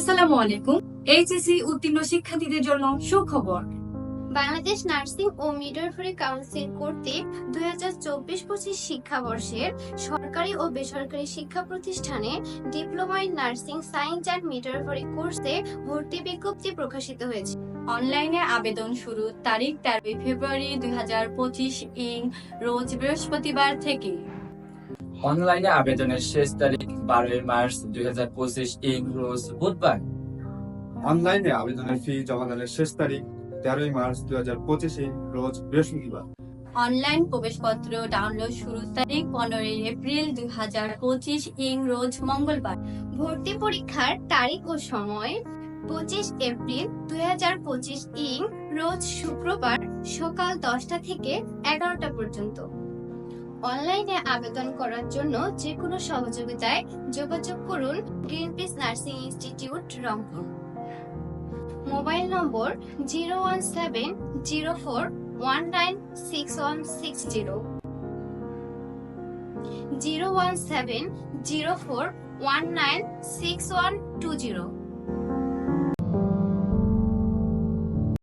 আসসালামু আলাইকুম। এইচএসসি উত্তীর্ণ শিক্ষার্থীদের জন্য সুখবর। বাংলাদেশ নার্সিং ও মিডওয়াইফারি কাউন্সিল কর্তৃক দুই হাজার চব্বিশ পঁচিশ শিক্ষাবর্ষের সরকারি ও বেসরকারি শিক্ষা প্রতিষ্ঠানে diploma in nursing science and midwifery কোর্সে ভর্তি বিজ্ঞপ্তি প্রকাশিত হয়েছে। অনলাইনে আবেদন শুরু তারিখ তেরোই ফেব্রুয়ারি দুই হাজার পঁচিশ ইং রোজ বৃহস্পতিবার থেকে। অনলাইনে আবেদনের শেষ তারিখ বারোই মার্চ দুই হাজার পঁচিশ ইং রোজ বুধবার। অনলাইনে আবেদনের ফি জমাদানের শেষ তারিখ তেরোই মার্চ দুই হাজার পঁচিশে রোজ বৃহস্পতিবার। অনলাইন প্রবেশপত্র ডাউনলোড শুরুর তারিখ পনেরোই এপ্রিল দুই হাজার পঁচিশ ইং রোজ মঙ্গলবার। ভর্তি পরীক্ষার তারিখ ও সময় পঁচিশ এপ্রিল দুই হাজার পঁচিশ ইং রোজ শুক্রবার সকাল দশটা থেকে এগারোটা পর্যন্ত। অনলাইনে আবেদন করার জন্য যে কোনো সহযোগিতায় যোগাযোগ করুন Green Peace Nursing Institute, Rangpur. Mobile number zero one seven zero four one nine six one six zero. Zero one seven zero four one nine six one two zero.